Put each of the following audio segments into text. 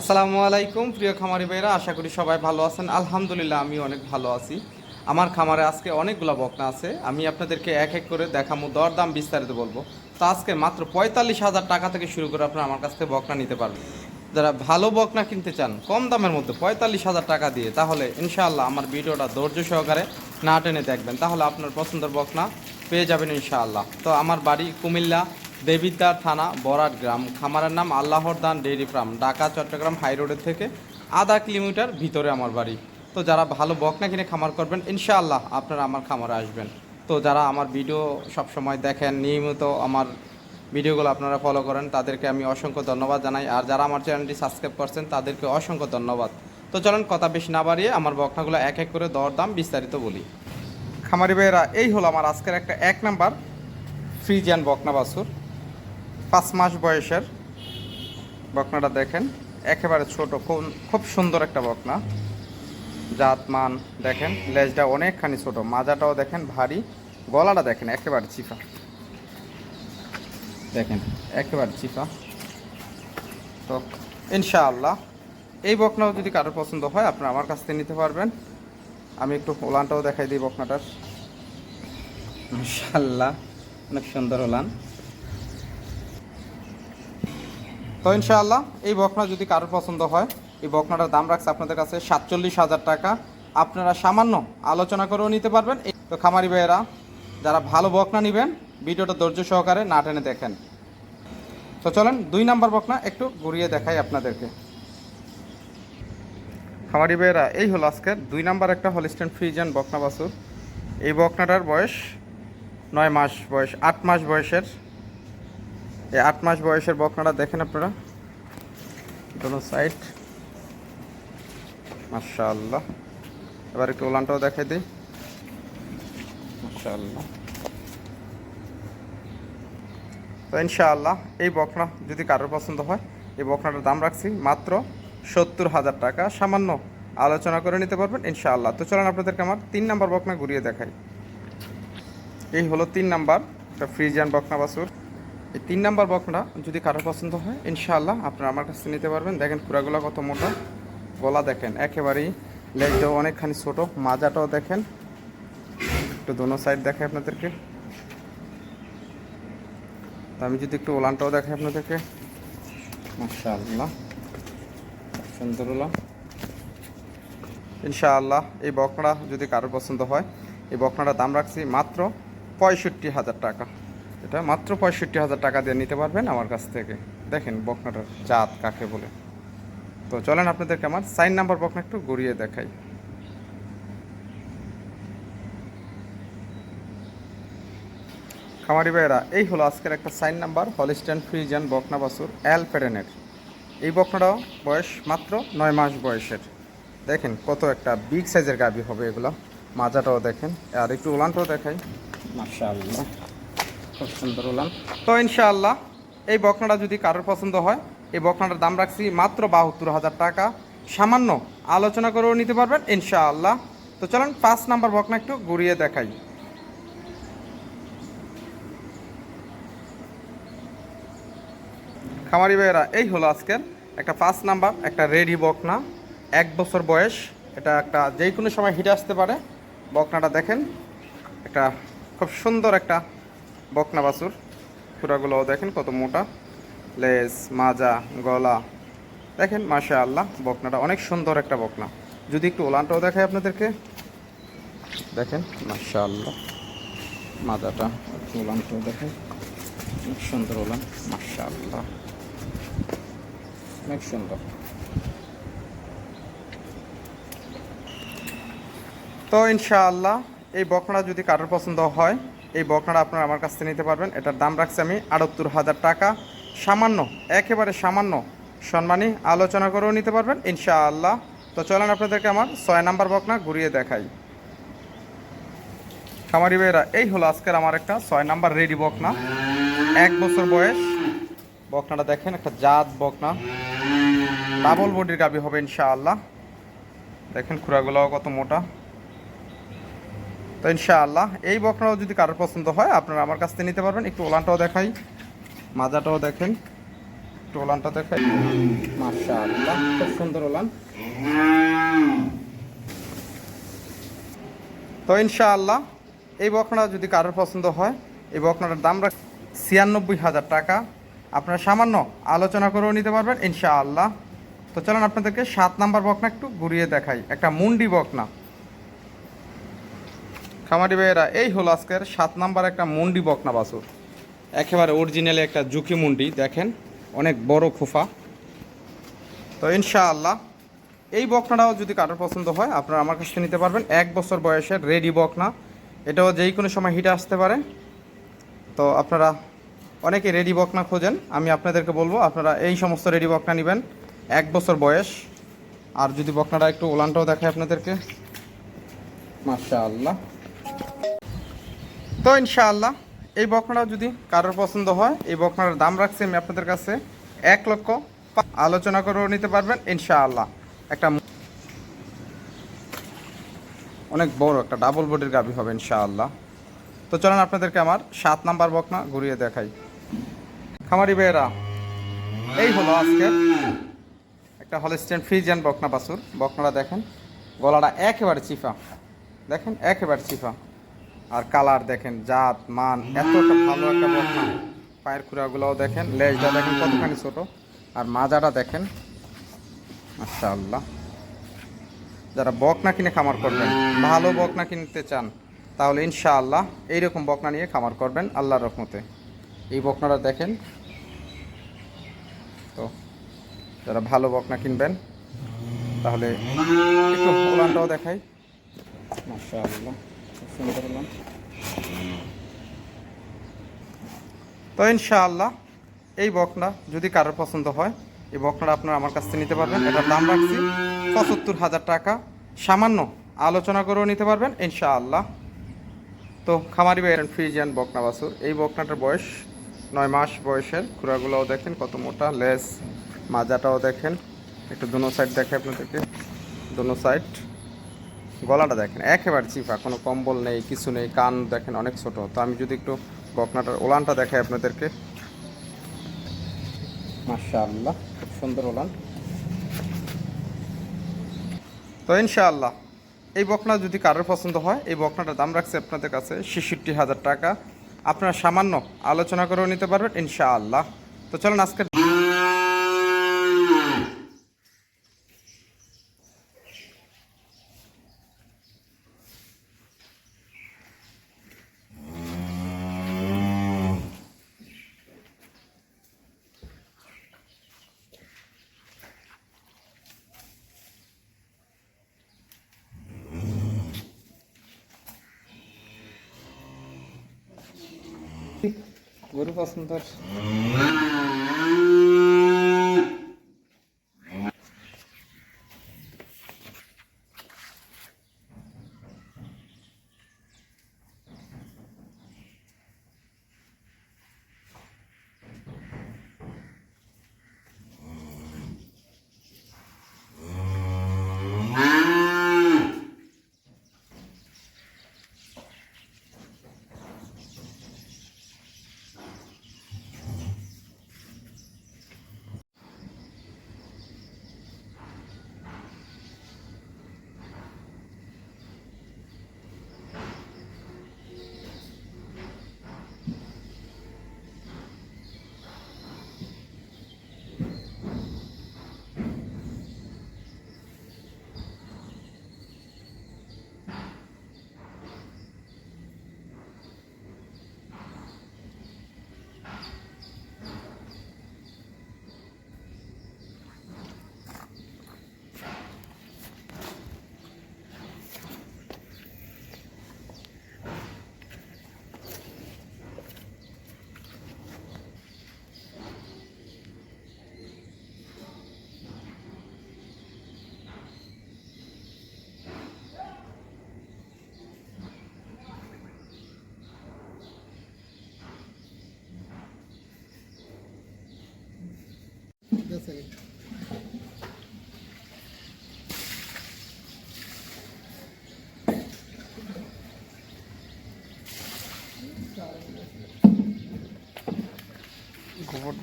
আসসালামু আলাইকুম, প্রিয় খামারি ভাইরা আশা করি সবাই ভালো আছেন। আলহামদুলিল্লাহ আমি অনেক ভালো আছি। আমার খামারে আজকে অনেকগুলো বকনা আছে। আমি আপনাদেরকে এক এক করে দেখামো, দরদাম বিস্তারিত বলব। তো আজকে মাত্র পঁয়তাল্লিশ হাজার টাকা থেকে শুরু করে আপনারা আমার কাছ থেকে বকনা নিতে পারবেন। যারা ভালো বকনা কিনতে চান, কম দামের মধ্যে পঁয়তাল্লিশ হাজার টাকা দিয়ে, তাহলে ইনশাআল্লাহ আমার ভিডিওটা ধৈর্য সহকারে না টেনে দেখবেন। তাহলে আপনার পছন্দের বকনা পেয়ে যাবেন ইনশাআল্লাহ। তো আমার বাড়ি কুমিল্লা দেবিদ্বার থানা, বরাট গ্রাম। খামারের নাম আল্লাহর দান dairy farm. Dhaka, Chattogram high রোডের থেকে আধা কিলোমিটার ভিতরে আমার বাড়ি। তো যারা ভালো বকনা কিনে খামার করবেন, ইনশাআল্লাহ আপনারা আমার খামারে আসবেন। তো যারা আমার ভিডিও সব সময় দেখেন, নিয়মিত আমার ভিডিওগুলো আপনারা ফলো করেন, তাদেরকে আমি অসংখ্য ধন্যবাদ জানাই। আর যারা আমার চ্যানেলটি সাবস্ক্রাইব করছেন, তাদেরকে অসংখ্য ধন্যবাদ। তো চলেন কথা বেশি না বাড়িয়ে আমার বকনাগুলো এক এক করে দর দাম বিস্তারিত বলি। খামারি ভাইয়েরা, এই হলো আমার আজকের একটা এক নাম্বার ফ্রিজিয়ান বকনা বাছুর। পাঁচ মাস বয়সের বকনাটা দেখেন। একেবারে ছোট, খুব খুব সুন্দর একটা বকনা। জাত, মান দেখেন, লেজটা অনেকখানি ছোট। মাজাটাও দেখেন ভারী, গলাটা দেখেন একেবারে চিফা দেখেন, একেবারে চিফা তো ইনশাআল্লাহ, এই বকনাও যদি কারোর পছন্দ হয়, আপনারা আমার কাছ থেকে নিতে পারবেন। আমি একটু ওলানটাও দেখাই দিই বকনাটার। মাশাআল্লাহ অনেক সুন্দর ওলান। তো ইনশাআল্লাহ এই বকনা যদি কারোর পছন্দ হয়, এই বকনাটার দাম রাখছে আপনাদের কাছে সাতচল্লিশ হাজার টাকা। আপনারা সামান্য আলোচনা করেও নিতে পারবেন। তো খামারি ভাইয়েরা, যারা ভালো বকনা নেবেন, ভিডিওটা ধৈর্য সহকারে না টেনে দেখেন। তো চলেন, দুই নাম্বার বকনা একটু ঘুরিয়ে দেখাই আপনাদেরকে। খামারি ভাইয়েরা, এই হলো আজকের দুই নাম্বার একটা হলিস্টেন ফ্রিজিয়ান বকনা বাছুর। এই বকনাটার বয়স নয় মাস বয়স, আট মাস বয়সের এই আট মাস বয়সের বকনাটা দেখেন আপনারা। দোনো সাইড মাশাআল্লাহ। এবার একটু ওলানটাও দেখাই দিই। মাশাআল্লাহ। তো ইনশাআল্লাহ, এই বকনা যদি কারোর পছন্দ হয়, এই বকনাটার দাম রাখছি মাত্র সত্তর হাজার টাকা। সামান্য আলোচনা করে নিতে পারবেন ইনশাআল্লাহ। তো চলেন আপনাদেরকে আমার তিন নাম্বার বকনা ঘুরিয়ে দেখাই। এই হলো তিন নাম্বার একটা ফ্রিজিয়ান বকনা বাসুর এই তিন নাম্বার বকনা যদি কারোর পছন্দ হয়, ইনশাআল্লাহ আপনারা আমার কাছে নিতে পারবেন। দেখেন কুড়াগুলো কত মোটা। গলা দেখেন, একেবারেই লেজটাও অনেকখানি ছোট, মাজাটাও দেখেন। একটু দোনো সাইড দেখাই আপনাদেরকে। আমি যদি একটু ওলানটাও দেখাই আপনাদেরকে। ইনশাআল্লাহ, এই বকনা যদি কারোর পছন্দ হয়, এই বকনাটার দাম রাখছি মাত্র পঁয়ষট্টি হাজার টাকা। এটা মাত্র পঁয়ষট্টি হাজার টাকা দিয়ে নিতে পারবেন আমার কাছ থেকে। দেখেন বকনাটার জাত কাকে বলে। তো চলেন আপনাদেরকে আমার সাইন নাম্বার বকনা একটু ঘুরিয়ে দেখাই। খামারি ভাইয়েরা, এই হলো আজকের একটা সাইন নাম্বার, হলিস্টান ফ্রিজিয়ান বকনা বাসুর অ্যাল পেরেনের এই বকনাটাও বয়স মাত্র নয় মাস বয়সের। দেখেন কত একটা বিগ সাইজের গাবি হবে এগুলো। মাজাটাও দেখেন। আর একটু উলানটাও দেখাই। মাশাআল্লাহ। খুব সুন্দর উলান তো ইনশাআল্লাহ, এই বকনাটা যদি কারোর পছন্দ হয়, এই বকনাটার দাম রাখছি মাত্র বাহাত্তর হাজার টাকা। সামান্য আলোচনা করেও নিতে পারবেন, ইনশাআল্লাহ। তো চলেন, পাঁচ নাম্বার বকনা একটু ঘুরিয়ে দেখাই। খামারি ভাইয়েরা, এই হলো আজকের একটা পাঁচ নাম্বার, একটা রেডি বকনা। এক বছর বয়স, এটা একটা যে কোনো সময় হিটে আসতে পারে। বকনাটা দেখেন, একটা খুব সুন্দর একটা বকনা বাছুর। খুঁড়াগুলোও দেখেন কত মোটা। লেজ মাজা, গলা। দেখেন মাশা আল্লাহ বকনাটা অনেক সুন্দর একটা বকনা। যদি একটু ওলানটাও দেখায় আপনাদেরকে। দেখেন মাশা আল্লাহ মাজাটা একটু ওলানটাও দেখেন। অনেক সুন্দর ওলান মাশা আল্লাহ অনেক সুন্দর। তো ইনশাআল্লাহ, এই বকনাটা যদি কারোর পছন্দ হয় এই বকনাটা আপনারা আমার কাছ থেকে নিতে পারবেন। এটার দাম রাখছি আমি আটাত্তর হাজার টাকা। সামান্য, একেবারে সামান্য সম্মানী আলোচনা করেও নিতে পারবেন, ইনশাআল্লাহ। তো চলেন আপনাদেরকে আমার ছয় নাম্বার বকনা ঘুরিয়ে দেখাই। খামারি ভাইয়েরা, এই হলো আজকের আমার একটা ছয় নাম্বার রেডি বকনা। এক বছর বয়স। বকনাটা দেখেন, একটা জাত বকনা। ডাবল বডির গাবি হবে, ইনশাআল্লাহ। দেখেন খুঁড়াগুলোও কত মোটা। তো ইনশাআল্লাহ, এই বকনাও যদি কারোর পছন্দ হয়, আপনারা আমার কাছ থেকে নিতে পারবেন। একটু ওলানটাও দেখাই, মাজাটাও দেখেন। একটু ওলানটা দেখাই। মাশাআল্লাহ, খুব সুন্দর ওলান। তো ইনশাআল্লাহ, এই বকনাটা যদি কারোর পছন্দ হয়, এই বকনাটার দাম রাখ ছিয়ানব্বই হাজার টাকা। আপনারা সামান্য আলোচনা করেও নিতে পারবেন, ইনশাআল্লাহ। তো চলুন আপনাদেরকে সাত নাম্বার বকনা একটু ঘুরিয়ে দেখাই। একটা মুন্ডি বকনা। খামারি ভাইয়েরা, এই হলো আজকের সাত নাম্বার একটা মুন্ডি বকনা বাছুর। একেবারে অরিজিনালি একটা জুকি মুন্ডি, দেখেন, অনেক বড় খোফা। তো ইনশাআল্লাহ, এই বকনাটাও যদি কারোর পছন্দ হয়, আপনারা আমার কাছ নিতে পারবেন। এক বছর বয়সের রেডি বকনা। এটাও যেই কোনো সময় হিটে আসতে পারে। তো আপনারা অনেকে রেডি বকনা খোঁজেন, আমি আপনাদেরকে বলব, আপনারা এই সমস্ত রেডি বকনা নেবেন। এক বছর বয়স। আর যদি বকনাটা একটু ওলানটাও দেখায় আপনাদেরকে। মাশাআল্লাহ। তো ইনশাআল্লাহ, এই বকনাটা যদি কারোর পছন্দ হয়, এই বকনাটার দাম রাখছি আমি আপনাদের কাছে এক লক্ষ আলোচনা করেও নিতে পারবেন, ইনশাআল্লাহ। একটা অনেক বড় একটা ডাবল বডির গাভি হবে, ইনশাআল্লাহ। তো চলেন আপনাদেরকে আমার সাত নাম্বার বকনা ঘুরিয়ে দেখাই। খামারি বেয়েরা এই হলো আজকে একটা হলস্টেন ফ্রিজিয়ান বকনা বাসুর বকনাটা দেখেন, গলাটা একেবারে চিফা দেখেন, একেবারে চিফা আর কালার দেখেন, জাত, মান, এতটা ভালো একটা বকনা পায়ের খুঁড়াগুলোও দেখেন, লেজটা দেখেন কতখানি ছোট। আর মাজাটা দেখেন, মাশাআল্লাহ। যারা বকনা কিনে খামার করবেন, ভালো বকনা কিনতে চান, তাহলে ইনশাআল্লাহ এইরকম বকনা নিয়ে খামার করবেন আল্লাহর রকমতে এই বকনাটা দেখেন। তো, যারা ভালো বকনা কিনবেন, তাহলে একটু দেখাই। মাশাআল্লাহ। খুব তো ইনশাআল্লাহ, এই বকনা যদি কারোর পছন্দ হয়, এই বকনাটা আপনারা আমার কাছ থেকে নিতে পারবেন। এটার দাম রাখছি পঁচাত্তর হাজার টাকা। সামান্য আলোচনা করেও নিতে পারবেন, ইনশাআল্লাহ। তো খামারি বাইরেন ফ্রিজিয়ান বকনা বাসুর এই বকনাটার বয়স নয় মাস বয়সের। খুঁড়াগুলোও দেখেন কত মোটা, লেস, মাজাটাও দেখেন। একটু দোনো সাইড দেখে আপনাদেরকে। দোনো সাইড গলাটা দেখেন, একেবারে চিপা কোনো কম্বল নেই, কিছু নেই, কান দেখেন অনেক ছোট। তো আমি যদি একটু বকনাটার ওলানটা দেখাই আপনাদেরকে। মাশাআল্লাহ, খুব সুন্দর ওলান। তো ইনশাআল্লাহ, এই বকনা যদি কারোর পছন্দ হয়, এই বকনাটার দাম রাখছে আপনাদের কাছে ছেষট্টি হাজার টাকা। আপনারা সামান্য আলোচনা করেও নিতে পারবেন, ইনশাআল্লাহ। তো চলুন আজকের গরু পছন্দের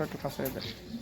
গোবরটা একটু কাছে দেয়